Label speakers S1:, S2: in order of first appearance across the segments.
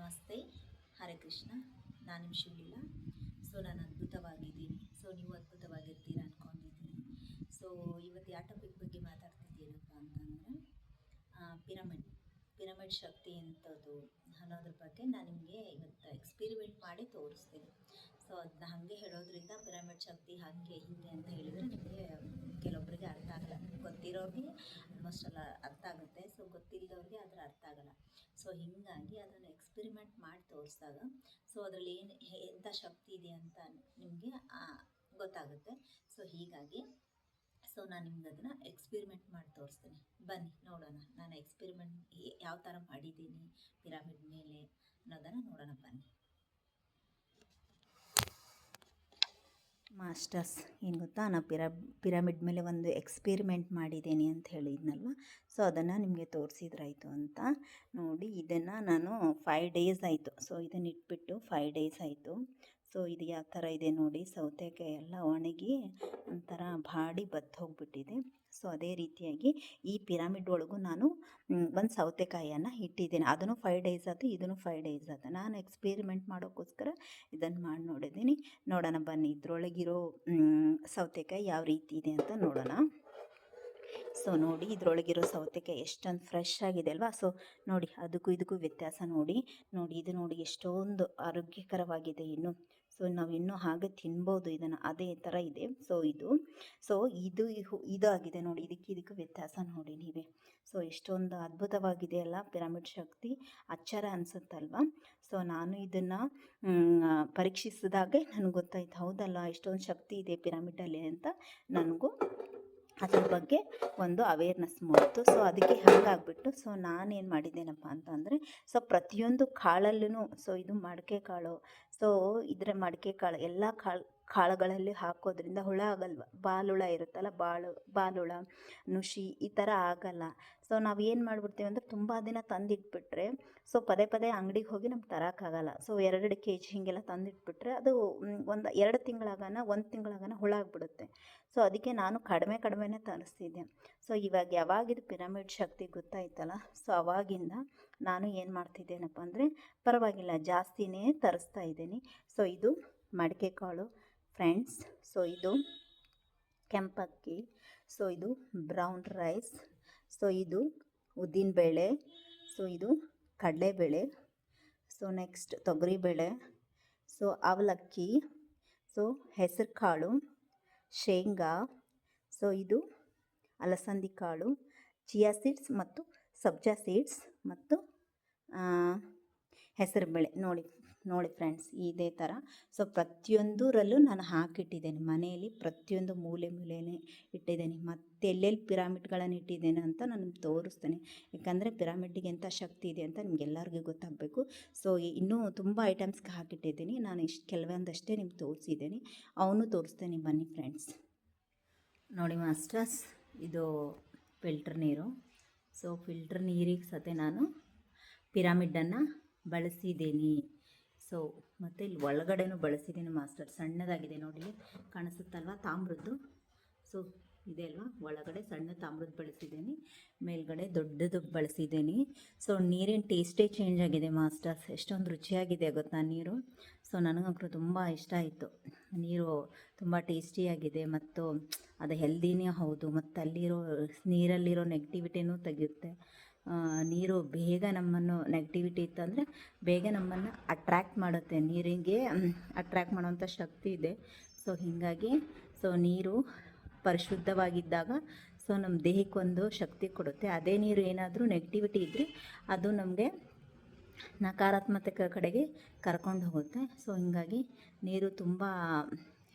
S1: ನಮಸ್ತೆ. ಹರೇ ಕೃಷ್ಣ. ನಾನು ನಿಮ್ಮ ಶಿವಲಿಲ್ಲ ಸೊ ನಾನು ಅದ್ಭುತವಾಗಿದ್ದೀನಿ. ಸೊ ನೀವು ಅದ್ಭುತವಾಗಿರ್ತೀರ ಅಂದ್ಕೊಂಡಿದ್ದೀನಿ ಸೊ ಇವತ್ತು ಯಾವ ಟಾಪಿಕ್ ಬಗ್ಗೆ ಮಾತಾಡ್ತಿದ್ದೀನಪ್ಪ ಅಂತಂದರೆ ಪಿರಮಿಡ್. ಪಿರಮಿಡ್ ಶಕ್ತಿ ಎಂಥದ್ದು ಅನ್ನೋದ್ರ ಬಗ್ಗೆ ನಾನು ನಿಮಗೆ ಇವತ್ತು ಎಕ್ಸ್ಪಿರಿಮೆಂಟ್ ಮಾಡಿ ತೋರಿಸ್ತೀನಿ. ಸೊ ಅದನ್ನ ಹಾಗೆ ಹೇಳೋದ್ರಿಂದ ಪಿರಮಿಡ್ ಶಕ್ತಿ ಹಾಗೆ ಹೀಗೆ ಅಂತ ಹೇಳಿದರೆ ನಿಮಗೆ ಕೆಲವೊಬ್ಬರಿಗೆ ಅರ್ಥ ಆಗಲ್ಲ. ಗೊತ್ತಿರೋರಿಗೆ ಆಲ್ಮೋಸ್ಟ್ ಎಲ್ಲ ಅರ್ಥ ಆಗುತ್ತೆ. ಸೊ ಗೊತ್ತಿಲ್ಲದವ್ರಿಗೆ ಅದರ ಅರ್ಥ ಆಗಲ್ಲ. ಸೊ ಹೀಗಾಗಿ ಅದನ್ನು ಎಕ್ಸ್ಪೆರಿಮೆಂಟ್ ಮಾಡಿ ತೋರಿಸಿದಾಗ ಸೊ ಅದರಲ್ಲಿ ಏನು ಎಂಥ ಶಕ್ತಿ ಇದೆ ಅಂತ ನಿಮಗೆ ಗೊತ್ತಾಗುತ್ತೆ. ಸೊ ಹೀಗಾಗಿ ಸೊ ನಾನು ನಿಮ್ಗೆ ಅದನ್ನು ಎಕ್ಸ್ಪೆರಿಮೆಂಟ್ ಮಾಡಿ ತೋರಿಸ್ತೀನಿ. ಬನ್ನಿ, ನೋಡೋಣ. ನಾನು ಎಕ್ಸ್ಪೆರಿಮೆಂಟ್ ಯಾವ ಥರ ಮಾಡಿದ್ದೀನಿ ಪಿರಾಮಿಡ್ ಮೇಲೆ ಅನ್ನೋದನ್ನು ನೋಡೋಣ ಬನ್ನಿ. ಮಾಸ್ಟರ್ಸ್, ಏನು ಗೊತ್ತಾ? ನಾನು ಪಿರ, ಪಿರಮಿಡ್ ಮೇಲೆ ಒಂದು ಎಕ್ಸ್ಪೆರಿಮೆಂಟ್ ಮಾಡಿದ್ದೀನಿ ಅಂತ ಹೇಳಿದ್ನಲ್ವ? ಸೊ, ಅದನ್ನು ನಿಮಗೆ ತೋರಿಸಿದ್ರಾಯಿತು ಅಂತ ನೋಡಿ, ಇದನ್ನು ನಾನು ಫೈವ್ ಡೇಸ್ ಆಯಿತು. ಸೊ ಇದನ್ನು ಇಟ್ಬಿಟ್ಟು ಫೈವ್ ಡೇಸ್ ಆಯಿತು. ಸೊ, ಇದು ಯಾವ ಥರ ಇದೆ ನೋಡಿ ಸೌತೆಕಾಯಿ ಎಲ್ಲ ಒಣಗಿ ಒಂಥರ ಬಾಡಿ ಬತ್ತು ಹೋಗಿಬಿಟ್ಟಿದೆ. ಸೊ ಅದೇ ರೀತಿಯಾಗಿ ಈ ಪಿರಾಮಿಡ್ ಒಳಗೂ ನಾನು ಒಂದು ಸೌತೆಕಾಯಿಯನ್ನು ಇಟ್ಟಿದ್ದೀನಿ. ಅದನ್ನು ಫೈವ್ ಡೇಸ್ ಆಯ್ತು, ಇದನ್ನು ಫೈವ್ ಡೇಸ್ ಆಯ್ತು. ನಾನು ಎಕ್ಸ್ಪೆರಿಮೆಂಟ್ ಮಾಡೋಕ್ಕೋಸ್ಕರ ಇದನ್ನು ಮಾಡಿ ನೋಡಿದ್ದೀನಿ. ನೋಡೋಣ ಬನ್ನಿ, ಇದರೊಳಗಿರೋ ಸೌತೆಕಾಯಿ ಯಾವ ರೀತಿ ಇದೆ ಅಂತ ನೋಡೋಣ. ಸೊ ನೋಡಿ, ಇದರೊಳಗಿರೋ ಸೌತೆಕಾಯಿ ಎಷ್ಟೊಂದು ಫ್ರೆಶ್ ಆಗಿದೆ ಅಲ್ವಾ? ಸೊ ನೋಡಿ, ಅದಕ್ಕೂ ಇದಕ್ಕೂ ವ್ಯತ್ಯಾಸ ನೋಡಿ. ನೋಡಿ, ಇದು ನೋಡಿ ಎಷ್ಟೊಂದು ಆರೋಗ್ಯಕರವಾಗಿದೆ. ಇನ್ನು ಸೊ ನಾವು ಹಾಗೆ ತಿನ್ಬೋದು. ಇದನ್ನು ಅದೇ ಥರ ಇದೆ. ಸೊ ಇದು. ಸೊ ಇದು ಇದು ಆಗಿದೆ ನೋಡಿ. ಇದಕ್ಕೆ ಇದಕ್ಕೆ ವ್ಯತ್ಯಾಸ ನೋಡಿ ನೀವೇ. ಸೊ ಎಷ್ಟೊಂದು ಅದ್ಭುತವಾಗಿದೆ ಅಲ್ಲ? ಪಿರಮಿಡ್ ಶಕ್ತಿ. ಅಚ್ಚರ ಅನಿಸುತ್ತಲ್ವ? ಸೊ ನಾನು ಇದನ್ನು ಪರೀಕ್ಷಿಸಿದಾಗೆ ನನಗೆ ಗೊತ್ತಾಯ್ತು. ಹೌದಲ್ಲ? ಎಷ್ಟೊಂದು ಶಕ್ತಿ ಇದೆ ಪಿರಮಿಡಲ್ಲಿ ಅಂತ ನನಗೂ ಅದ್ರ ಬಗ್ಗೆ ಒಂದು ಅವೇರ್ನೆಸ್ ಮೂಡಿತು. ಸೊ ಅದಕ್ಕೆ ಹಾಗಾಗ್ಬಿಟ್ಟು ಸೊ ನಾನೇನು ಮಾಡಿದ್ದೇನಪ್ಪ ಅಂತಂದರೆ ಸೊ ಪ್ರತಿಯೊಂದು ಕಾಳಲ್ಲೂ ಸೊ ಇದು ಮಡಿಕೆ ಕಾಳು ಸೊ ಇದರ ಮಡಿಕೆ ಕಾಳು, ಎಲ್ಲ ಕಾಳು ಕಾಳುಗಳಲ್ಲಿ ಹಾಕೋದ್ರಿಂದ ಹುಳ ಆಗಲ್ವ? ಬಾಲುಳ ಇರುತ್ತಲ್ಲ, ಬಾಳು, ಬಾಲುಳ, ನುಷಿ ಈ ಥರ ಆಗಲ್ಲ. ಸೊ ನಾವು ಏನು ಮಾಡಿಬಿಡ್ತೀವಿ ಅಂದರೆ ತುಂಬ ದಿನ ತಂದಿಟ್ಬಿಟ್ರೆ ಸೊ ಪದೇ ಪದೇ ಅಂಗಡಿಗೆ ಹೋಗಿ ನಮ್ಗೆ ತರೋಕ್ಕಾಗಲ್ಲ ಸೊ ಎರಡೆರಡು ಕೆ ಜಿ ಹೀಗೆಲ್ಲ ತಂದಿಟ್ಬಿಟ್ರೆ ಅದು ಒಂದು ಎರಡು ತಿಂಗಳಾಗನ ಒಂದು ತಿಂಗಳಾಗನ ಹುಳ ಆಗಿಬಿಡುತ್ತೆ. ಸೊ ಅದಕ್ಕೆ ನಾನು ಕಡಿಮೆ ಕಡಿಮೆನೇ ತರಿಸ್ತಿದ್ದೆ. ಸೊ ಇವಾಗ ಯಾವಾಗಿದು ಪಿರಮಿಡ್ ಶಕ್ತಿ ಗೊತ್ತಾಯ್ತಲ್ಲ? ಸೊ ಅವಾಗಿಂದ ನಾನು ಏನು ಮಾಡ್ತಿದ್ದೇನಪ್ಪ ಅಂದರೆ, ಪರವಾಗಿಲ್ಲ, ಜಾಸ್ತಿನೇ ತರಿಸ್ತಾ ಇದ್ದೀನಿ. ಸೊ ಇದು ಮಡಿಕೆ ಕಾಳು ಫ್ರೆಂಡ್ಸ್, ಸೊ ಇದು ಕೆಂಪಕ್ಕಿ, ಸೊ ಇದು ಬ್ರೌನ್ ರೈಸ್, ಸೊ ಇದು ಉದ್ದಿನಬೇಳೆ ಸೊ ಇದು ಕಡಲೆಬೇಳೆ ಸೊ ನೆಕ್ಸ್ಟ್ ತೊಗರಿಬೇಳೆ ಸೊ ಅವಲಕ್ಕಿ, ಸೊ ಹೆಸರು ಕಾಳು, ಶೇಂಗಾ, ಸೊ ಇದು ಅಲಸಂದಿ ಕಾಳು, ಚಿಯಾ ಸೀಡ್ಸ್ ಮತ್ತು ಸಬ್ಜಾ ಸೀಡ್ಸ್ ಮತ್ತು ಹೆಸರುಬೇಳೆ ನೋಡಿ ನೋಡಿ ಫ್ರೆಂಡ್ಸ್, ಇದೇ ಥರ ಸೊ ಪ್ರತಿಯೊಂದರಲ್ಲೂ ನಾನು ಹಾಕಿಟ್ಟಿದ್ದೇನೆ. ಮನೆಯಲ್ಲಿ ಪ್ರತಿಯೊಂದು ಮೂಲೆ ಮೂಲೆಯೇ ಇಟ್ಟಿದ್ದೇನೆ. ಮತ್ತೆ ಎಲ್ಲೆಲ್ಲಿ ಪಿರಾಮಿಡ್ಗಳನ್ನು ಇಟ್ಟಿದ್ದೇನೆ ಅಂತ ನಾನು ತೋರಿಸ್ತೇನೆ. ಯಾಕಂದರೆ ಪಿರಾಮಿಡ್ಗೆ ಎಂಥ ಶಕ್ತಿ ಇದೆ ಅಂತ ನಿಮಗೆಲ್ಲರಿಗೂ ಗೊತ್ತಾಗಬೇಕು. ಸೊ ಇನ್ನೂ ತುಂಬ ಐಟಮ್ಸ್ಗೆ ಹಾಕಿಟ್ಟಿದ್ದೀನಿ. ನಾನು ಇಷ್ಟು ಕೆಲವೊಂದಷ್ಟೇ ನಿಮ್ಗೆ ತೋರಿಸಿದ್ದೀನಿ. ಅವನು ತೋರಿಸ್ತೇನೆ ಬನ್ನಿ ಫ್ರೆಂಡ್ಸ್. ನೋಡಿ ಮಾಸ್ಟರ್ಸ್, ಇದು ಫಿಲ್ಟ್ರ್ ನೀರು. ಸೊ ಫಿಲ್ಟ್ರ್ ನೀರಿಗೆ ಸತೆ ನಾನು ಪಿರಾಮಿಡನ್ನು ಬಳಸಿದ್ದೀನಿ. ಸೊ ಮತ್ತು ಇಲ್ಲಿ ಒಳಗಡೆನೂ ಬಳಸಿದ್ದೀನಿ ಮಾಸ್ಟರ್. ಸಣ್ಣದಾಗಿದೆ ನೋಡಿ, ಕಾಣಿಸುತ್ತಲ್ವ? ತಾಮ್ರದ್ದು. ಸೊ ಇದೆ ಅಲ್ವಾ? ಒಳಗಡೆ ಸಣ್ಣ ತಾಮ್ರದ್ದು ಬಳಸಿದ್ದೀನಿ ಮೇಲ್ಗಡೆ ದೊಡ್ಡದು ಬಳಸಿದ್ದೀನಿ ಸೊ ನೀರಿನ ಟೇಸ್ಟೇ ಚೇಂಜ್ ಆಗಿದೆ ಮಾಸ್ಟರ್ಸ್ ಎಷ್ಟೊಂದು ರುಚಿಯಾಗಿದೆ ಗೊತ್ತಾ ನೀರು? ಸೊ ನನಗಂತೂ ತುಂಬ ಇಷ್ಟ ಆಯಿತು. ನೀರು ತುಂಬ ಟೇಸ್ಟಿಯಾಗಿದೆ ಮತ್ತು ಅದು ಹೆಲ್ದಿನೇ ಹೌದು. ಮತ್ತು ಅಲ್ಲಿರೋ ನೀರಲ್ಲಿರೋ ನೆಗೆಟಿವಿಟಿನೂ ತೆಗೆಯುತ್ತೆ. ನೀರು ಬೇಗ ನಮ್ಮನ್ನು ನೆಗೆಟಿವಿಟಿ ಇತ್ತಂದರೆ ಬೇಗ ನಮ್ಮನ್ನು ಅಟ್ರ್ಯಾಕ್ಟ್ ಮಾಡುತ್ತೆ. ನೀರಿಗೆ ಅಟ್ರ್ಯಾಕ್ಟ್ ಮಾಡುವಂಥ ಶಕ್ತಿ ಇದೆ. ಸೊ ಹೀಗಾಗಿ ಸೊ ನೀರು ಪರಿಶುದ್ಧವಾಗಿದ್ದಾಗ ಸೊ ನಮ್ಮ ದೇಹಕ್ಕೊಂದು ಶಕ್ತಿ ಕೊಡುತ್ತೆ. ಅದೇ ನೀರು ಏನಾದರೂ ನೆಗೆಟಿವಿಟಿ ಇದ್ದರೆ ಅದು ನಮಗೆ ನಕಾರಾತ್ಮಕ ಕಡೆಗೆ ಕರ್ಕೊಂಡು ಹೋಗುತ್ತೆ. ಸೊ ಹೀಗಾಗಿ ನೀರು ತುಂಬ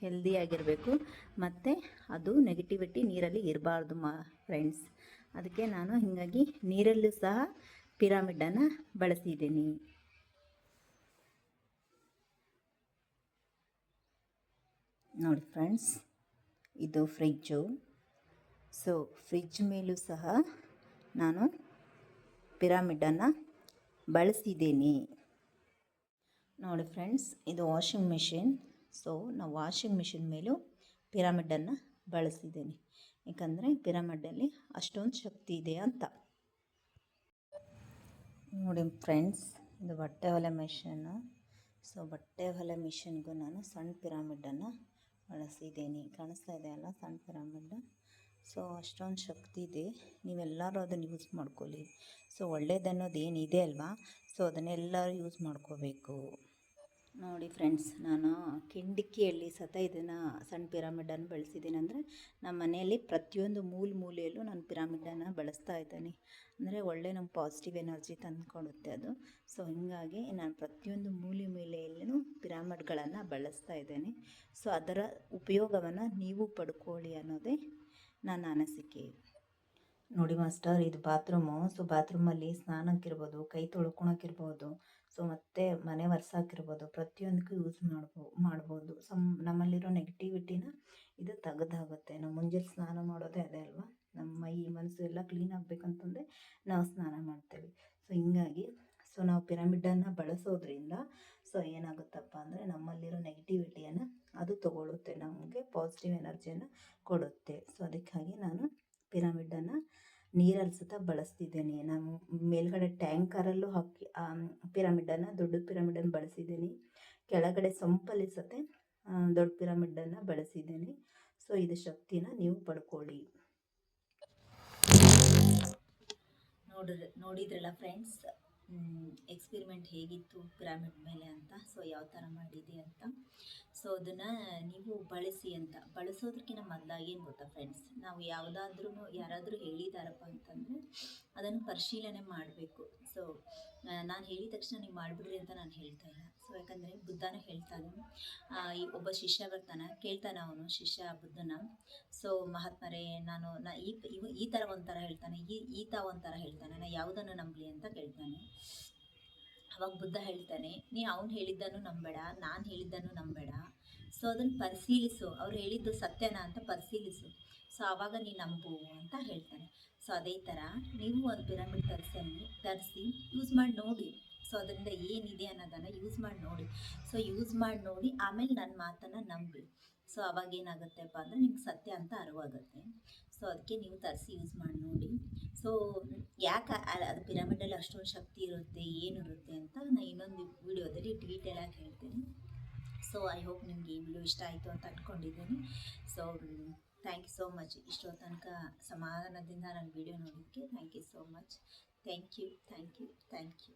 S1: ಹೆಲ್ದಿಯಾಗಿರಬೇಕು ಮತ್ತು ಅದು ನೆಗೆಟಿವಿಟಿ ನೀರಲ್ಲಿ ಇರಬಾರ್ದು ಮಾ ಫ್ರೆಂಡ್ಸ್ ಅದಕ್ಕೆ ನಾನು ಹೀಗಾಗಿ ನೀರಲ್ಲೂ ಸಹ ಪಿರಾಮಿಡನ್ನು ಬಳಸಿದ್ದೀನಿ. ನೋಡಿ ಫ್ರೆಂಡ್ಸ್, ಇದು ಫ್ರಿಜ್ಜು. ಸೊ, ಫ್ರಿಜ್ ಮೇಲೂ ಸಹ ನಾನು ಪಿರಾಮಿಡನ್ನು ಬಳಸಿದ್ದೀನಿ. ನೋಡಿ ಫ್ರೆಂಡ್ಸ್, ಇದು ವಾಷಿಂಗ್ ಮಿಷಿನ್. ಸೊ, ನಾವು ವಾಷಿಂಗ್ ಮಿಷಿನ್ ಮೇಲೂ ಪಿರಾಮಿಡನ್ನು ಬಳಸಿದ್ದೀನಿ. ಯಾಕಂದರೆ ಪಿರಮಿಡಲ್ಲಿ ಅಷ್ಟೊಂದು ಶಕ್ತಿ ಇದೆ ಅಂತ. ನೋಡಿ ಫ್ರೆಂಡ್ಸ್, ಇದು ಬಟ್ಟೆ ಹೊಲೆ ಮಿಷನ್ನು ಸೊ ಬಟ್ಟೆ ಹೊಲೆ ಮಿಷನ್ಗೂ ನಾನು ಸಣ್ಣ ಪಿರಾಮಿಡನ್ನು ಬಳಸಿದ್ದೀನಿ. ಕಾಣಿಸ್ತಾ ಇದೆ ಅಲ್ಲ ಸಣ್ಣ ಪಿರಾಮಿಡ್? ಸೊ ಅಷ್ಟೊಂದು ಶಕ್ತಿ ಇದೆ. ನೀವೆಲ್ಲರೂ ಅದನ್ನು ಯೂಸ್ ಮಾಡ್ಕೊಳ್ಳಿ. ಸೊ ಒಳ್ಳೇದನ್ನೋದು ಏನಿದೆ ಅಲ್ವಾ? ಸೊ ಅದನ್ನೆಲ್ಲರೂ ಯೂಸ್ ಮಾಡ್ಕೋಬೇಕು. ನೋಡಿ ಫ್ರೆಂಡ್ಸ್, ನಾನು ಕಿಂಡಿಕ್ಕಿಯಲ್ಲಿ ಸತ ಇದನ್ನು ಸಣ್ಣ ಪಿರಾಮಿಡನ್ನು ಬಳಸಿದ್ದೀನಿ. ಅಂದರೆ ನಮ್ಮ ಮನೆಯಲ್ಲಿ ಪ್ರತಿಯೊಂದು ಮೂಲೆ ಮೂಲೆಯಲ್ಲೂ ನಾನು ಪಿರಾಮಿಡನ್ನು ಬಳಸ್ತಾ ಇದ್ದೀನಿ. ಅಂದರೆ ಒಳ್ಳೆ ನಮ್ಮ ಪಾಸಿಟಿವ್ ಎನರ್ಜಿ ತಂದುಕೊಡುತ್ತೆ ಅದು. ಸೊ ಹೀಗಾಗಿ ನಾನು ಪ್ರತಿಯೊಂದು ಮೂಲೆ ಮೂಲೆಯಲ್ಲೂ ಪಿರಾಮಿಡ್ಗಳನ್ನು ಬಳಸ್ತಾ ಇದ್ದೇನೆ. ಸೊ ಅದರ ಉಪಯೋಗವನ್ನು ನೀವು ಪಡ್ಕೊಳ್ಳಿ ಅನ್ನೋದೇ ನನ್ನ ಅನಿಸಿಕೆ. ನೋಡಿ ಮಾಸ್ಟರ್, ಇದು ಬಾತ್ರೂಮು. ಸೊ ಬಾತ್ರೂಮಲ್ಲಿ ಸ್ನಾನಕ್ಕಿರ್ಬೋದು, ಕೈ ತೊಳ್ಕೊಳಕ್ಕಿರ್ಬೋದು ಸೊ ಮತ್ತು ಮನೆ ಒರ್ಸೋಕ್ಕಿರ್ಬೋದು ಪ್ರತಿಯೊಂದಕ್ಕೂ ಯೂಸ್ ಮಾಡ್ಬೋ, ಮಾಡ್ಬೋದು. ಸಮ್ ನಮ್ಮಲ್ಲಿರೋ ನೆಗೆಟಿವಿಟಿನ ಇದು ತೆಗೆದಾಗುತ್ತೆ. ನಾವು ಮುಂಜಾನೆ ಸ್ನಾನ ಮಾಡೋದೇ ಅದೇ ಅಲ್ವಾ? ನಮ್ಮ ಮೈ ಮನಸ್ಸು ಎಲ್ಲ ಕ್ಲೀನ್ ಆಗಬೇಕಂತಂದರೆ ನಾವು ಸ್ನಾನ ಮಾಡ್ತೇವೆ. ಸೊ ಹಿಂಗಾಗಿ ಸೊ ನಾವು ಪಿರಮಿಡನ್ನು ಬಳಸೋದ್ರಿಂದ ಸೊ ಏನಾಗುತ್ತಪ್ಪ ಅಂದರೆ ನಮ್ಮಲ್ಲಿರೋ ನೆಗೆಟಿವಿಟಿಯನ್ನು ಅದು ತಗೊಳ್ಳುತ್ತೆ ನಮಗೆ ಪಾಸಿಟಿವ್ ಎನರ್ಜಿಯನ್ನು ಕೊಡುತ್ತೆ. ಸೊ ಅದಕ್ಕಾಗಿ ನಾನು ಪಿರಮಿಡನ್ನು ನೀರಲ್ಲಿ ಸತ ಬಳಸ್ತಿದ್ದೀನಿ. ನಾನು ಮೇಲ್ಗಡೆ ಟ್ಯಾಂಕರಲ್ಲೂ ಹಾಕಿ ಪಿರಮಿಡನ್ನು, ದೊಡ್ಡ ಪಿರಮಿಡನ್ನು ಬಳಸಿದ್ದೀನಿ. ಕೆಳಗಡೆ ಸೊಂಪಲ್ಲಿ ಸತ ದೊಡ್ಡ ಪಿರಮಿಡನ್ನು ಬಳಸಿದ್ದೀನಿ. ಸೊ, ಇದು ಶಕ್ತಿನ ನೀವು ಪಡ್ಕೊಳ್ಳಿ. ನೋಡಿದ್ರೆ, ನೋಡಿದ್ರಲ್ಲ ಫ್ರೆಂಡ್ಸ್ ಎಕ್ಸ್ಪಿರಿಮೆಂಟ್ ಹೇಗಿತ್ತು ಪಿರಾಮಿಡ್ ಮೇಲೆ ಅಂತ? ಸೊ, ಯಾವ ಥರ ಮಾಡಿದೆ ಅಂತ? ಸೊ ಅದನ್ನು ನೀವು ಬಳಸಿ ಅಂತ. ಬಳಸೋದಕ್ಕಿಂತ ಮೊದಲಾಗಿ ಏನು ಗೊತ್ತಾ ಫ್ರೆಂಡ್ಸ್ ನಾವು ಯಾವುದಾದ್ರೂ ಯಾರಾದರೂ ಹೇಳಿದಾರಪ್ಪ ಅಂತಂದರೆ ಅದನ್ನು ಪರಿಶೀಲನೆ ಮಾಡಬೇಕು. ಸೊ ನಾನು ಹೇಳಿದ ತಕ್ಷಣ ನೀವು ಮಾಡಿಬಿಡ್ರಿ ಅಂತ ನಾನು ಹೇಳ್ತಾ ಇಲ್ಲ. ಸೊ ಯಾಕಂದರೆ ಬುದ್ಧನ ಹೇಳ್ತಾನೆ ಈ ಒಬ್ಬ ಶಿಷ್ಯ ಬರ್ತಾನೆ, ಕೇಳ್ತಾನೆ ಅವನು ಶಿಷ್ಯ ಬುದ್ಧನ. ಸೊ ಮಹಾತ್ಮರೇ, ನಾನು, ನಾ ಈ ಇವು ಈ ಥರ ಒಂಥರ ಹೇಳ್ತಾನೆ, ಈ ಈತ ಒಂಥರ ಹೇಳ್ತಾನೆ, ನಾ ಯಾವುದನ್ನು ನಂಬಲಿ ಅಂತ ಕೇಳ್ತಾನೆ. ಅವಾಗ ಬುದ್ಧ ಹೇಳ್ತಾನೆ, ನೀ ಅವ್ನು ಹೇಳಿದ್ದನ್ನು ನಂಬೇಡ ನಾನು ಹೇಳಿದ್ದನ್ನು ನಂಬೇಡ ಸೊ ಅದನ್ನು ಪರಿಶೀಲಿಸು. ಅವ್ರು ಹೇಳಿದ್ದು ಸತ್ಯನ ಅಂತ ಪರಿಶೀಲಿಸು. ಸೊ ಆವಾಗ ನೀನು ನಂಬು ಅಂತ ಹೇಳ್ತಾನೆ. ಸೊ ಅದೇ ಥರ ನೀವು ಒಂದು ಪಿರಮಿಡ್ ತರಿಸಿ ತರಿಸಿ ಯೂಸ್ ಮಾಡಿ ನೋಡಿ. ಸೊ ಅದರಿಂದ ಏನಿದೆ ಅನ್ನೋದನ್ನು ಯೂಸ್ ಮಾಡಿ ನೋಡಿ. ಸೊ ಯೂಸ್ ಮಾಡಿ ನೋಡಿ, ಆಮೇಲೆ ನನ್ನ ಮಾತನ್ನು ನಂಬಿ. ಸೊ ಅವಾಗ ಏನಾಗುತ್ತೆಪ್ಪ ಅಂದರೆ ನಿಮ್ಗೆ ಸತ್ಯ ಅಂತ ಅರಿವಾಗುತ್ತೆ. ಸೊ ಅದಕ್ಕೆ ನೀವು ತರಿಸಿ ಯೂಸ್ ಮಾಡಿ ನೋಡಿ. ಸೊ ಯಾಕೆ ಅದು ಪಿರಮಿಡಲ್ಲಿ ಅಷ್ಟೊಂದು ಶಕ್ತಿ ಇರುತ್ತೆ ಏನಿರುತ್ತೆ ಅಂತ ನಾನು ಇನ್ನೊಂದು ವಿಡಿಯೋದಲ್ಲಿ ಡೀಟೇಲಾಗಿ ಹೇಳ್ತೀನಿ. ಸೊ ಐ ಹೋಪ್ ನಿಮಗೆ ಈ ವಿಡಿಯೋ ಇಷ್ಟ ಆಯಿತು ಅಂತ ಅಂದ್ಕೊಂಡಿದ್ದೀನಿ so thank you so much ಇಷ್ಟೋ ತನಕ ಸಮಾಧಾನದಿಂದ ನನ್ನ ವಿಡಿಯೋ ನೋಡೋಕ್ಕೆ thank you so much thank you thank you thank you